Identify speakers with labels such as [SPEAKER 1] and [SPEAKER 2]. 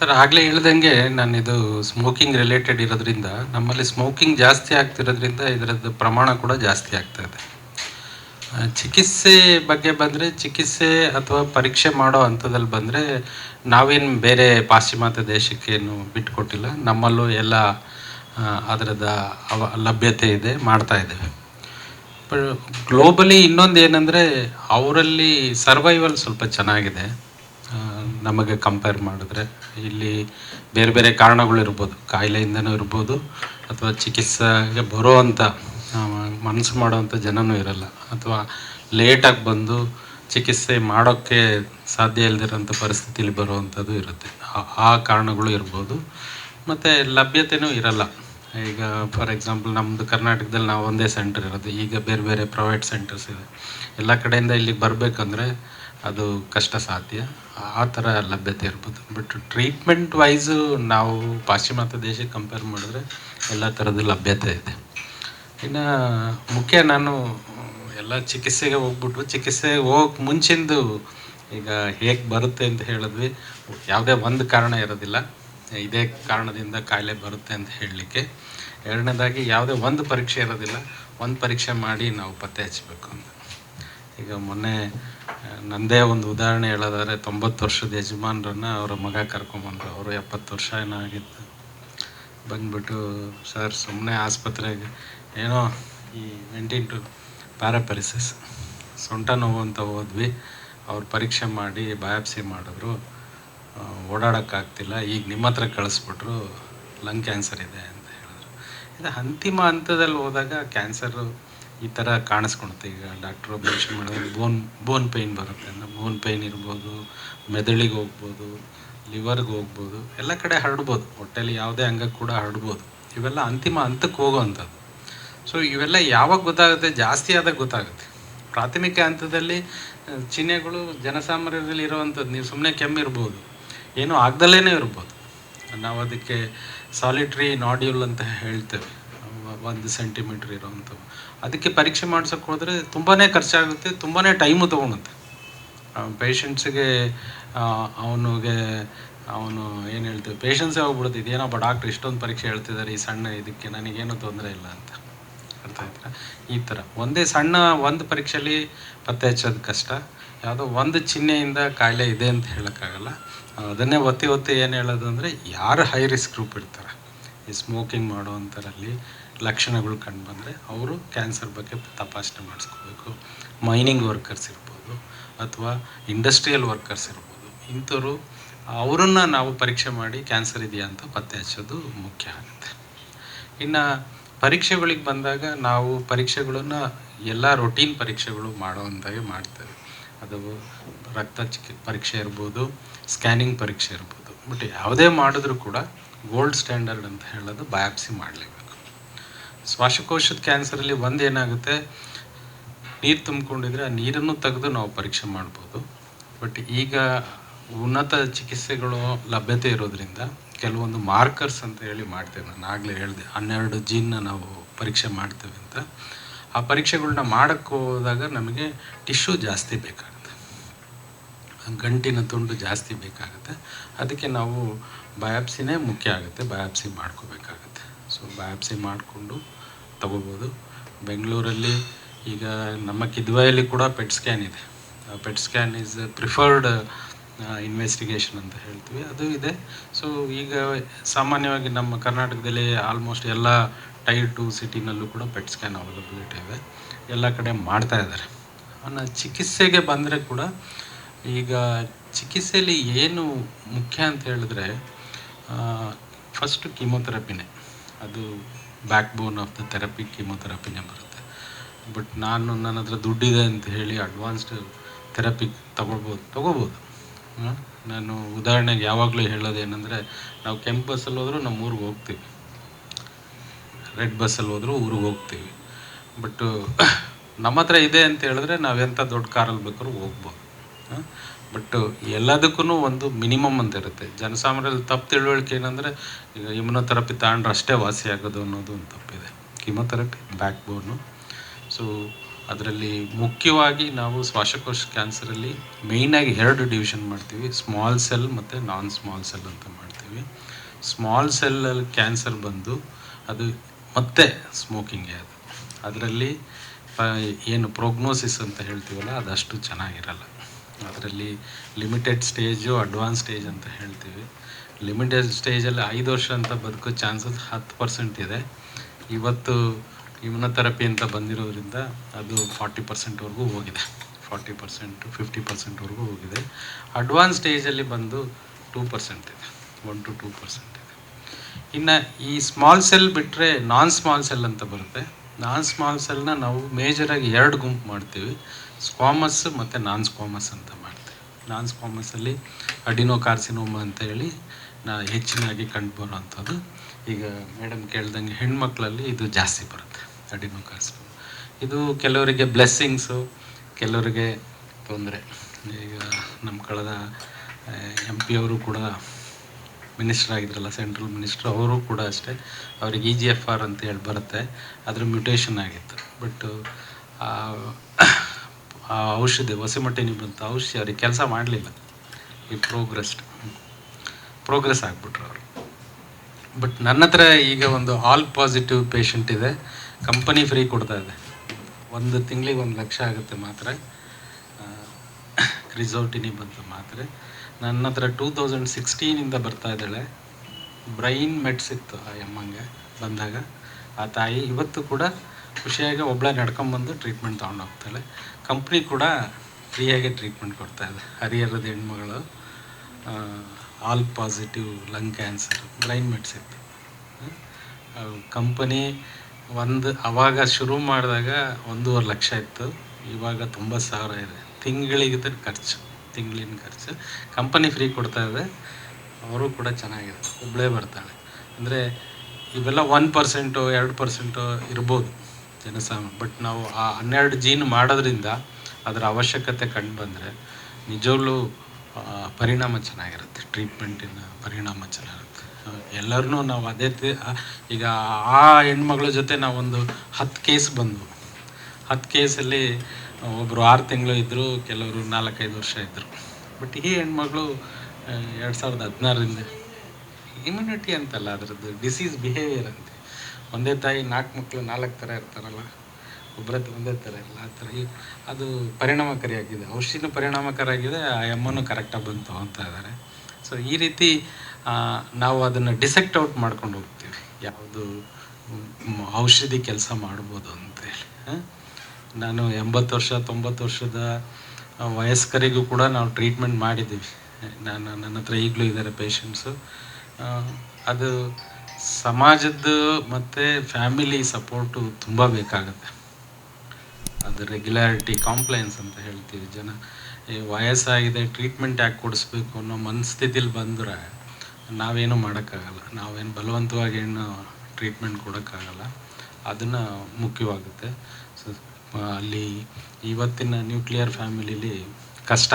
[SPEAKER 1] Sir, ಆಗಲೇ ಹೇಳ್ದಂಗೆ ನಾನು ಇದು ಸ್ಮೋಕಿಂಗ್ ರಿಲೇಟೆಡ್ ಇರೋದ್ರಿಂದ, ನಮ್ಮಲ್ಲಿ ಸ್ಮೋಕಿಂಗ್ ಜಾಸ್ತಿ ಆಗ್ತಿರೋದ್ರಿಂದ ಇದರದ್ದು ಪ್ರಮಾಣ ಕೂಡ ಜಾಸ್ತಿ ಆಗ್ತಾ ಇದೆ. ಚಿಕಿತ್ಸೆ ಬಗ್ಗೆ ಬಂದರೆ ಚಿಕಿತ್ಸೆ ಅಥವಾ ಪರೀಕ್ಷೆ ಮಾಡೋ ಹಂತದಲ್ಲಿ ಬಂದರೆ ನಾವೇನು ಬೇರೆ ಪಾಶ್ಚಿಮಾತ್ಯ ದೇಶಕ್ಕೇನು ಬಿಟ್ಟುಕೊಟ್ಟಿಲ್ಲ ನಮ್ಮಲ್ಲೂ ಎಲ್ಲ ಅದರದ ಅವ, ಲಭ್ಯತೆ ಇದೆ, ಮಾಡ್ತಾ ಇದ್ದೇವೆ. ಗ್ಲೋಬಲಿ ಇನ್ನೊಂದು ಏನಂದರೆ, ಅವರಲ್ಲಿ ಸರ್ವೈವಲ್ ಸ್ವಲ್ಪ ಚೆನ್ನಾಗಿದೆ. ನಮಗೆ ಕಂಪೇರ್ ಮಾಡಿದ್ರೆ ಇಲ್ಲಿ ಬೇರೆ ಬೇರೆ ಕಾರಣಗಳು ಇರ್ಬೋದು, ಕಾಯಿಲೆಯಿಂದನೂ ಇರ್ಬೋದು ಅಥವಾ ಚಿಕಿತ್ಸೆಗೆ ಬರುವಂಥ ಮನಸ್ಸು ಮಾಡೋವಂಥ ಜನನೂ ಇರಲ್ಲ. ಅಥವಾ ಲೇಟಾಗಿ ಬಂದು ಚಿಕಿತ್ಸೆ ಮಾಡೋಕ್ಕೆ ಸಾಧ್ಯ ಇಲ್ಲದಿರೋಂಥ ಪರಿಸ್ಥಿತಿಲಿ ಬರುವಂಥದ್ದು ಇರುತ್ತೆ. ಆ- ಕಾರಣಗಳು ಇರ್ಬೋದು. ಮತ್ತು ಲಭ್ಯತೆನೂ ಇರಲ್ಲ. ಈಗ ಫಾರ್ ಎಕ್ಸಾಂಪಲ್ ನಮ್ಮದು ಕರ್ನಾಟಕದಲ್ಲಿ ನಾವು ಒಂದೇ ಸೆಂಟರ್ ಇರೋದು. ಈಗ ಬೇರೆ ಬೇರೆ ಪ್ರೈವೇಟ್ ಸೆಂಟರ್ಸ್ ಇದೆ. ಎಲ್ಲ ಕಡೆಯಿಂದ ಇಲ್ಲಿಗೆ ಬರಬೇಕಂದ್ರೆ ಅದು ಕಷ್ಟ ಸಾಧ್ಯ. ಆ ಥರ ಲಭ್ಯತೆ ಇರ್ಬೋದು. ಬಟ್ ಟ್ರೀಟ್ಮೆಂಟ್ ವೈಸು ನಾವು ಪಾಶ್ಚಿಮಾತ್ಯ ದೇಶಕ್ಕೆ ಕಂಪೇರ್ ಮಾಡಿದ್ರೆ ಎಲ್ಲ ಥರದ್ದು ಲಭ್ಯತೆ ಇದೆ. ಇನ್ನು ಮುಖ್ಯ ನಾನು ಎಲ್ಲ ಚಿಕಿತ್ಸೆಗೆ ಹೋಗ್ಬಿಟ್ಟು ಚಿಕಿತ್ಸೆಗೆ ಹೋಗಕ್ಕೆ ಮುಂಚಿಂದು ಈಗ ಹೇಗೆ ಬರುತ್ತೆ ಅಂತ ಹೇಳಿದ್ವಿ. ಯಾವುದೇ ಒಂದು ಕಾರಣ ಇರೋದಿಲ್ಲ. ಇದೇ ಕಾರಣದಿಂದ ಕಾಯಿಲೆ ಬರುತ್ತೆ ಅಂತ ಹೇಳಲಿಕ್ಕೆ. ಎರಡನೇದಾಗಿ ಯಾವುದೇ ಒಂದು ಪರೀಕ್ಷೆ ಇರೋದಿಲ್ಲ. ಒಂದು ಪರೀಕ್ಷೆ ಮಾಡಿ ನಾವು ಪತ್ತೆ ಹಚ್ಚಬೇಕು ಅಂತ. ಈಗ ಮೊನ್ನೆ ನಂದೇ ಒಂದು ಉದಾಹರಣೆ ಹೇಳೋದಾದ್ರೆ, ತೊಂಬತ್ತು ವರ್ಷದ ಯಜಮಾನ್ರನ್ನ ಅವರ ಮಗ ಕರ್ಕೊಂಬಂದರು ಅವರು ಎಪ್ಪತ್ತು ವರ್ಷ ಏನೋ ಆಗಿತ್ತು. ಬಂದ್ಬಿಟ್ಟು, ಸರ್ ಸುಮ್ಮನೆ ಆಸ್ಪತ್ರೆಗೆ, ಏನೋ ಈ ವೆಂಟಿಂಟು ಪ್ಯಾರಾಪರಿಸಿಸ್ ಸೊಂಟ ನೋವು ಅಂತ ಹೋದ್ವಿ. ಅವ್ರು ಪರೀಕ್ಷೆ ಮಾಡಿ ಬಯಾಪ್ಸಿ ಮಾಡಿದ್ರು. ಓಡಾಡೋಕ್ಕಾಗ್ತಿಲ್ಲ. ಈಗ ನಿಮ್ಮ ಹತ್ರ ಕಳಿಸ್ಬಿಟ್ರು, ಲಂಗ್ ಕ್ಯಾನ್ಸರ್ ಇದೆ ಅಂತ ಹೇಳಿದ್ರು. ಇದು ಅಂತಿಮ ಹಂತದಲ್ಲಿ ಹೋದಾಗ ಕ್ಯಾನ್ಸರು ಈ ಥರ ಕಾಣಿಸ್ಕೊಳುತ್ತೆ ಈಗ ಡಾಕ್ಟ್ರು ಪರೀಕ್ಷೆ ಮಾಡಿದ್ರೆ ಬೋನ್ ಬೋನ್ ಪೇಯ್ನ್ ಬರುತ್ತೆ ಅಂದರೆ ಬೋನ್ ಪೇಯ್ನ್ ಇರ್ಬೋದು, ಮೆದುಳಿಗೆ ಹೋಗ್ಬೋದು ಲಿವರ್ಗೆ ಹೋಗ್ಬೋದು, ಎಲ್ಲ ಕಡೆ ಹರಡ್ಬೋದು. ಹೊಟ್ಟೆಲಿ ಯಾವುದೇ ಅಂಗ ಕೂಡ ಹರಡ್ಬೋದು. ಇವೆಲ್ಲ ಅಂತಿಮ ಹಂತಕ್ಕೆ ಹೋಗೋವಂಥದ್ದು. ಸೊ ಇವೆಲ್ಲ ಯಾವಾಗ ಗೊತ್ತಾಗುತ್ತೆ? ಜಾಸ್ತಿ ಆದಾಗ ಗೊತ್ತಾಗುತ್ತೆ. ಪ್ರಾಥಮಿಕ ಹಂತದಲ್ಲಿ ಚಿಹ್ನೆಗಳು ಜನಸಾಮಾನ್ಯರಲ್ಲಿ ಇರುವಂಥದ್ದು. ನೀವು ಸುಮ್ಮನೆ ಕೆಮ್ಮಿರ್ಬೋದು. ಏನೂ ಆಗ್ದಲೇ ಇರ್ಬೋದು. ನಾವು ಅದಕ್ಕೆ ಸಾಲಿಟ್ರಿ ನಾಡ್ಯೂಲ್ ಅಂತ ಹೇಳ್ತೇವೆ. ಒಂದು ಸೆಂಟಿಮೀಟ್ರ್ ಇರೋವಂಥವು. ಅದಕ್ಕೆ ಪರೀಕ್ಷೆ ಮಾಡ್ಸೋಕ್ಕೆ ಹೋದರೆ ತುಂಬಾ ಖರ್ಚಾಗುತ್ತೆ ತುಂಬಾ ಟೈಮು ತೊಗೊಳುತ್ತೆ. ಪೇಷಂಟ್ಸಿಗೆ ಅವನಿಗೆ, ಅವನು ಏನು ಹೇಳ್ತೇವೆ ಪೇಷನ್ಸೇ ಹೋಗ್ಬಿಡುತ್ತೆ. ಇದೇನಪ್ಪ ಡಾಕ್ಟ್ರ್ ಇಷ್ಟೊಂದು ಪರೀಕ್ಷೆ ಹೇಳ್ತಿದ್ದಾರೆ ಈ ಸಣ್ಣ ಇದಕ್ಕೆ ನನಗೇನು ತೊಂದರೆ ಇಲ್ಲ ಅಂತ ಅರ್ಥ ಆಯ್ತಾ? ಈ ಥರ ಒಂದೇ ಸಣ್ಣ ಒಂದು ಪರೀಕ್ಷೆಯಲ್ಲಿ ಪತ್ತೆ ಹಚ್ಚೋದು ಕಷ್ಟ. ಯಾವುದೋ ಒಂದು ಚಿಹ್ನೆಯಿಂದ ಕಾಯಿಲೆ ಇದೆ ಅಂತ ಹೇಳೋಕ್ಕಾಗಲ್ಲ. ಅದನ್ನೇ ಒತ್ತಿ ಒತ್ತಿ ಏನು ಹೇಳೋದು ಅಂದರೆ ಯಾರು ಹೈ ರಿಸ್ಕ್ ಗ್ರೂಪ್ ಇರ್ತಾರೆ? ಈ ಸ್ಮೋಕಿಂಗ್ ಮಾಡೋವಂಥರಲ್ಲಿ ಲಕ್ಷಣಗಳು ಕಂಡು ಬಂದರೆ ಅವರು ಕ್ಯಾನ್ಸರ್ ಬಗ್ಗೆ ತಪಾಸಣೆ ಮಾಡಿಸ್ಕೋಬೇಕು. ಮೈನಿಂಗ್ ವರ್ಕರ್ಸ್ ಇರ್ಬೋದು ಅಥವಾ ಇಂಡಸ್ಟ್ರಿಯಲ್ ವರ್ಕರ್ಸ್ ಇರ್ಬೋದು. ಇಂಥವರು ಅವರನ್ನು ನಾವು ಪರೀಕ್ಷೆ ಮಾಡಿ ಕ್ಯಾನ್ಸರ್ ಇದೆಯಾ ಅಂತ ಪತ್ತೆ ಹಚ್ಚೋದು ಮುಖ್ಯ ಆಗುತ್ತೆ. ಇನ್ನು ಪರೀಕ್ಷೆಗಳಿಗೆ ಬಂದಾಗ ನಾವು ಪರೀಕ್ಷೆಗಳನ್ನು ಎಲ್ಲ ರೊಟೀನ್ ಪರೀಕ್ಷೆಗಳು ಮಾಡುವಂತಾಗೆ ಮಾಡ್ತೇವೆ. ಅದು ರಕ್ತ ಚಿಕಿ, ಪರೀಕ್ಷೆ ಇರ್ಬೋದು ಸ್ಕ್ಯಾನಿಂಗ್ ಪರೀಕ್ಷೆ ಇರ್ಬೋದು. ಬಟ್ ಯಾವುದೇ ಮಾಡಿದ್ರೂ ಕೂಡ ಗೋಲ್ಡ್ ಸ್ಟ್ಯಾಂಡರ್ಡ್ ಅಂತ ಹೇಳೋದು ಬಯಾಪ್ಸಿ ಮಾಡಲೇಬೇಕು. ಶ್ವಾಸಕೋಶದ ಕ್ಯಾನ್ಸರಲ್ಲಿ ಒಂದು ಏನಾಗುತ್ತೆ ನೀರು ತುಂಬಿಕೊಂಡಿದ್ರೆ ಆ ನೀರನ್ನು ತೆಗೆದು ನಾವು ಪರೀಕ್ಷೆ ಮಾಡ್ಬೋದು. ಬಟ್ ಈಗ ಉನ್ನತ ಚಿಕಿತ್ಸೆಗಳು ಲಭ್ಯತೆ ಇರೋದ್ರಿಂದ ಕೆಲವೊಂದು ಮಾರ್ಕರ್ಸ್ ಅಂತ ಹೇಳಿ ಮಾಡ್ತೇವೆ. ನಾನು ಆಗಲೇ ಹೇಳಿದೆ, ಹನ್ನೆರಡು ಜೀನ್ನ ನಾವು ಪರೀಕ್ಷೆ ಮಾಡ್ತೇವೆ ಅಂತ. ಆ ಪರೀಕ್ಷೆಗಳನ್ನ ಮಾಡೋಕ್ಕೆ ಹೋದಾಗ ನಮಗೆ ಟಿಶ್ಯೂ ಜಾಸ್ತಿ ಬೇಕಾಗುತ್ತೆ. ಗಂಟಿನ ತುಂಡು ಜಾಸ್ತಿ ಬೇಕಾಗುತ್ತೆ. ಅದಕ್ಕೆ ನಾವು ಬಯಾಪ್ಸಿನೇ ಮುಖ್ಯ ಆಗುತ್ತೆ. ಬಯಾಪ್ಸಿ ಮಾಡ್ಕೋಬೇಕಾಗತ್ತೆ. ಸೊ ಬಯಾಪ್ಸಿ ಮಾಡಿಕೊಂಡು ತಗೋಬೋದು. ಬೆಂಗಳೂರಲ್ಲಿ ಈಗ ನಮ್ಮ ಕಿದ್ವಾಯಲ್ಲಿ ಕೂಡ ಪೆಟ್ ಸ್ಕ್ಯಾನ್ ಇದೆ. PET scan is preferred investigation ಅಂತ ಹೇಳ್ತೀವಿ. ಅದು ಇದೆ. ಸೊ ಈಗ ಸಾಮಾನ್ಯವಾಗಿ ನಮ್ಮ ಕರ್ನಾಟಕದಲ್ಲಿ ಆಲ್ಮೋಸ್ಟ್ ಎಲ್ಲ ಟೈರ್ ಟು ಸಿಟಿನಲ್ಲೂ ಕೂಡ ಪೆಟ್ ಸ್ಕ್ಯಾನ್ ಅವೈಲಬಿಲಿಟಿ ಇದೆ. ಎಲ್ಲ ಕಡೆ ಮಾಡ್ತಾ ಇದ್ದಾರೆ. ಅನ್ನೋ ಚಿಕಿತ್ಸೆಗೆ ಬಂದರೆ ಕೂಡ ಈಗ ಚಿಕಿತ್ಸೆಯಲ್ಲಿ ಏನು ಮುಖ್ಯ ಅಂತ ಹೇಳಿದ್ರೆ ಫಸ್ಟು ಕೀಮೊಥೆರಪಿನೇ ಅದು back bone of the therapy ಕೀಮೊಥೆರಪಿನೇ ಬರುತ್ತೆ. ಬಟ್ ನಾನು ನನ್ನ ಹತ್ರ ದುಡ್ಡಿದೆ ಅಂತ ಹೇಳಿ ಅಡ್ವಾನ್ಸ್ಡ್ ಥೆರಪಿ ತಗೊಳ್ಬೋದು ತಗೋಬೋದು ನಾನು ಉದಾಹರಣೆಗೆ ಯಾವಾಗಲೂ ಹೇಳೋದೇನೆಂದರೆ ನಾವು ಕೆಂಪು ಬಸ್ಸಲ್ಲಿ ಹೋದರೂ ನಮ್ಮ ಊರಿಗೆ ಹೋಗ್ತೀವಿ. ರೆಡ್ ಬಸ್ಸಲ್ಲಿ ಹೋದರೂ ಊರಿಗೆ ಹೋಗ್ತೀವಿ. ಬಟ್ಟು ನಮ್ಮ ಹತ್ರ ಇದೆ ಅಂತ ಹೇಳಿದ್ರೆ ನಾವೆಂಥ ದೊಡ್ಡ ಕಾರಲ್ಲಿ ಬೇಕಾದ್ರೂ ಹೋಗ್ಬೋದು. ಬಟ್ ಎಲ್ಲದಕ್ಕೂ ಒಂದು ಮಿನಿಮಮ್ ಅಂತ ಇರುತ್ತೆ ಜನಸಾಮಾನ್ಯರಲ್ಲಿ ತಪ್ಪು ತಿಳುವಳಿಕೆ ಏನಂದರೆ, ಈಗ ಇಮ್ಯುನೋಥೆರಪಿ ತಗೊಂಡ್ರೆ ಅಷ್ಟೇ ವಾಸಿ ಆಗೋದು ಅನ್ನೋದು ಒಂದು ತಪ್ಪಿದೆ. ಕಿಮೊಥೆರಪಿ ಬ್ಯಾಕ್ ಬೋನು ಸೊ ಅದರಲ್ಲಿ ಮುಖ್ಯವಾಗಿ ನಾವು ಶ್ವಾಸಕೋಶ ಕ್ಯಾನ್ಸರಲ್ಲಿ ಮೇಯ್ನಾಗಿ ಎರಡು ಡಿವಿಷನ್ ಮಾಡ್ತೀವಿ. ಸ್ಮಾಲ್ ಸೆಲ್ ಮತ್ತು ನಾನ್ ಸ್ಮಾಲ್ ಸೆಲ್ ಅಂತ ಮಾಡ್ತೀವಿ. ಸ್ಮಾಲ್ ಸೆಲ್ಲಲ್ಲಿ ಕ್ಯಾನ್ಸರ್ ಬಂದು ಅದು ಮತ್ತೆ ಸ್ಮೋಕಿಂಗೇ ಅದು. ಅದರಲ್ಲಿ ಏನು ಪ್ರೋಗ್ನೋಸಿಸ್ ಅಂತ ಹೇಳ್ತೀವಲ್ಲ ಅದಷ್ಟು ಚೆನ್ನಾಗಿರಲ್ಲ. ಅದರಲ್ಲಿ ಲಿಮಿಟೆಡ್ ಸ್ಟೇಜು ಅಡ್ವಾನ್ಸ್ ಸ್ಟೇಜ್ ಅಂತ ಹೇಳ್ತೀವಿ. ಲಿಮಿಟೆಡ್ ಸ್ಟೇಜಲ್ಲಿ ಐದು ವರ್ಷ ಅಂತ ಬದುಕೋ ಚಾನ್ಸಸ್ ಹತ್ತು ಪರ್ಸೆಂಟ್ ಇದೆ. ಇವತ್ತು ಇಮ್ಯುನೊಥೆರಪಿ ಅಂತ ಬಂದಿರೋದ್ರಿಂದ ಅದು ಫಾರ್ಟಿ ಪರ್ಸೆಂಟ್ವರೆಗೂ ಹೋಗಿದೆ. ಫಾರ್ಟಿ ಪರ್ಸೆಂಟು, ಫಿಫ್ಟಿ ಪರ್ಸೆಂಟ್ವರೆಗೂ ಹೋಗಿದೆ. ಅಡ್ವಾನ್ಸ್ ಸ್ಟೇಜಲ್ಲಿ ಬಂದು ಟೂ ಪರ್ಸೆಂಟ್ ಇದೆ. ಒನ್ ಟು ಟೂ ಪರ್ಸೆಂಟ್ ಇದೆ. ಇನ್ನು ಈ ಸ್ಮಾಲ್ ಸೆಲ್ ಬಿಟ್ಟರೆ ನಾನ್ ಸ್ಮಾಲ್ ಸೆಲ್ ಅಂತ ಬರುತ್ತೆ. ನಾನ್ ಸ್ಮಾಲ್ ಸೆಲ್ನ ನಾವು ಮೇಜರಾಗಿ ಎರಡು ಗುಂಪು ಮಾಡ್ತೀವಿ. ಸ್ಕಾಮಸ್ ಮತ್ತು ನಾನ್ ಸ್ಕ್ವಾಮಸ್ ಅಂತ ಮಾಡ್ತೀವಿ. ನಾನ್ ಸ್ಕ್ವಾಮಸ್ಸಲ್ಲಿ ಅಡಿನೋ ಕಾರ್ಸಿನೋಮ ಅಂತ ಹೇಳಿ ನಾ ಹೆಚ್ಚಿನಾಗಿ ಕಂಡು ಬರುವಂಥದ್ದು ಈಗ ಮೇಡಮ್ ಕೇಳ್ದಂಗೆ ಹೆಣ್ಮಕ್ಳಲ್ಲಿ ಇದು ಜಾಸ್ತಿ ಬರುತ್ತೆ ಅಡಿನೋ ಕಾರ್ಸಿನೋಮ ಇದು ಕೆಲವರಿಗೆ ಬ್ಲೆಸ್ಸಿಂಗ್ಸು ಕೆಲವರಿಗೆ ತೊಂದರೆ. ಈಗ ನಮ್ಮ ಕಳೆದ ಎಂ ಪಿ ಅವರು ಕೂಡ ಮಿನಿಸ್ಟರ್ ಆಗಿದ್ರಲ್ಲ, ಸೆಂಟ್ರಲ್ ಮಿನಿಸ್ಟರ್ ಅವರು ಕೂಡ ಅಷ್ಟೇ. ಅವ್ರಿಗೆ ಇ ಜಿ ಎಫ್ ಆರ್ ಅಂತ ಹೇಳಿ ಬರುತ್ತೆ. ಅದ್ರ ಮ್ಯೂಟೇಷನ್ ಆಗಿತ್ತು. ಬಟ್, ಆ ಔಷಧಿ ಹೊಸಮಟ್ಟಿನಿ ಬಂತ ಔಷಧಿ ಅವ್ರಿಗೆ ಕೆಲಸ ಮಾಡಲಿಲ್ಲ. ಈ ಪ್ರೋಗ್ರೆಸ್ ಪ್ರೋಗ್ರೆಸ್ ಆಗಿಬಿಟ್ರು ಅವರು. ಬಟ್ ನನ್ನ ಹತ್ರ ಈಗ ಒಂದು ಆಲ್ ಪಾಸಿಟಿವ್ ಪೇಷಂಟ್ ಇದೆ. ಕಂಪನಿ ಫ್ರೀ ಕೊಡ್ತಾ ಇದೆ. ಒಂದು ತಿಂಗಳಿಗೆ ಒಂದು ಲಕ್ಷ ಆಗುತ್ತೆ ಮಾತ್ರ. ಕ್ರಿಸೋಟಿನಿ ಬಂತು ಮಾತ್ರೆ. ನನ್ನ ಹತ್ರ ಟೂ ತೌಸಂಡ್ ಸಿಕ್ಸ್ಟೀನಿಂದ ಬರ್ತಾ ಇದ್ದಾಳೆ. ಬ್ರೈನ್ ಮೆಟ್ಸ್ ಇತ್ತು ಆ ಅಮ್ಮಂಗೆ ಬಂದಾಗ. ಆ ತಾಯಿ ಇವತ್ತು ಕೂಡ ಖುಷಿಯಾಗಿ ಒಬ್ಬಳೇ ನಡ್ಕೊಂಬಂದು ಟ್ರೀಟ್ಮೆಂಟ್ ತೊಗೊಂಡು ಹೋಗ್ತಾಳೆ ಕಂಪ್ನಿ ಕೂಡ ಫ್ರೀಯಾಗಿ ಟ್ರೀಟ್ಮೆಂಟ್ ಕೊಡ್ತಾ ಇದೆ. ಹರಿಹರದ ಹೆಣ್ಮಗಳು all positive lung cancer brain mets ಇತ್ತು ಕಂಪನಿ ಒಂದು ಅವಾಗ ಶುರು ಮಾಡಿದಾಗ ಒಂದೂವರೆ ಲಕ್ಷ ಇತ್ತು. ಇವಾಗ ತೊಂಬತ್ತು ಸಾವಿರ ಇದೆ. ತಿಂಗಳಿಗೆ ಖರ್ಚು. ತಿಂಗಳಿನ ಖರ್ಚು. ಕಂಪನಿ ಫ್ರೀ ಕೊಡ್ತಾ ಇದೆ. ಅವರು ಕೂಡ ಚೆನ್ನಾಗಿದೆ. ಒಬ್ಬಳೇ ಬರ್ತಾಳೆ. ಅಂದರೆ ಇವೆಲ್ಲ ಒನ್ ಪರ್ಸೆಂಟು ಎರಡು ಪರ್ಸೆಂಟು ಇರ್ಬೋದು ಜನಸಾಮಾನ್ಯ. ಬಟ್ ನಾವು ಆ ಹನ್ನೆರಡು ಜೀನ್ ಮಾಡೋದ್ರಿಂದ ಅದರ ಅವಶ್ಯಕತೆ ಕಂಡು ಬಂದರೆ ನಿಜವಾಗ್ಲೂ ಪರಿಣಾಮ ಚೆನ್ನಾಗಿರುತ್ತೆ. ಟ್ರೀಟ್ಮೆಂಟಿನ ಪರಿಣಾಮ ಚೆನ್ನಾಗಿರುತ್ತೆ. ಎಲ್ಲರನ್ನೂ ನಾವು ಅದೇ ಈಗ ಆ ಹೆಣ್ಮಗಳ ಜೊತೆ ನಾವೊಂದು ಹತ್ತು ಕೇಸ್ ಬಂದವು. ಹತ್ತು ಕೇಸಲ್ಲಿ ಒಬ್ಬರು ಆರು ತಿಂಗಳು ಇದ್ದರು ಕೆಲವರು ನಾಲ್ಕೈದು ವರ್ಷ ಇದ್ದರು ಬಟ್ ಈ ಹೆಣ್ಮಗಳು ಎರಡು ಸಾವಿರದ ಹದಿನಾರರಿಂದ ಇಮ್ಯುನಿಟಿ ಅಂತಲ್ಲ ಅದರದ್ದು ಡಿಸೀಸ್ ಬಿಹೇವಿಯರ್ ಅಂತೆ. ಒಂದೇ ತಾಯಿ ನಾಲ್ಕು ಮಕ್ಕಳು ನಾಲ್ಕು ಥರ ಇರ್ತಾರಲ್ಲ ಒಬ್ಬರದ್ದು ಒಂದೇ ಥರ ಇಲ್ಲ ಆ ಥರ ಅದು ಪರಿಣಾಮಕಾರಿಯಾಗಿದೆ. ಔಷಧಿನೂ ಪರಿಣಾಮಕಾರಿಯಾಗಿದೆ, ಆ ಎಮ್ಮನೂ ಕರೆಕ್ಟಾಗಿ ಬಂದು ಅಂತ ಇದ್ದಾರೆ ಸೊ ಈ ರೀತಿ ನಾವು ಅದನ್ನು ಡಿಸೆಕ್ಟ್ ಔಟ್ ಮಾಡ್ಕೊಂಡು ಹೋಗ್ತೀವಿ. ಯಾವುದು, ಔಷಧಿ ಕೆಲಸ ಮಾಡ್ಬೋದು ಅಂತೇಳಿ? ನಾನು ಎಂಬತ್ತು ವರ್ಷ, ತೊಂಬತ್ತು ವರ್ಷದ ವಯಸ್ಕರಿಗೂ ಕೂಡ ನಾವು ಟ್ರೀಟ್ಮೆಂಟ್ ಮಾಡಿದ್ದೀವಿ. ನಾನು ನನ್ನ ಹತ್ರ ಈಗಲೂ ಇದ್ದಾರೆ ಪೇಷಂಟ್ಸು ಅದು ಸಮಾಜದ್ದು ಮತ್ತು ಫ್ಯಾಮಿಲಿ ಸಪೋರ್ಟು ತುಂಬ ಬೇಕಾಗುತ್ತೆ. ಅದು ರೆಗ್ಯುಲಾರಿಟಿ ಕಾಂಪ್ಲೈನ್ಸ್ ಅಂತ ಹೇಳ್ತೀವಿ ಜನ. ಈ ವಯಸ್ಸಾಗಿದೆ ಟ್ರೀಟ್ಮೆಂಟ್ ಯಾಕೆ ಕೊಡಿಸ್ಬೇಕು ಅನ್ನೋ ಮನಸ್ಥಿತಿಲಿ ಬಂದರೆ ನಾವೇನು ಮಾಡೋಕ್ಕಾಗಲ್ಲ. ನಾವೇನು ಬಲವಂತವಾಗಿ ಏನು ಟ್ರೀಟ್ಮೆಂಟ್ ಕೊಡೋಕ್ಕಾಗಲ್ಲ. ಅದನ್ನು ಮುಖ್ಯವಾಗುತ್ತೆ. ಅಲ್ಲಿ ಇವತ್ತಿನ ನ್ಯೂಕ್ಲಿಯರ್ ಫ್ಯಾಮಿಲಿಲಿ ಕಷ್ಟ.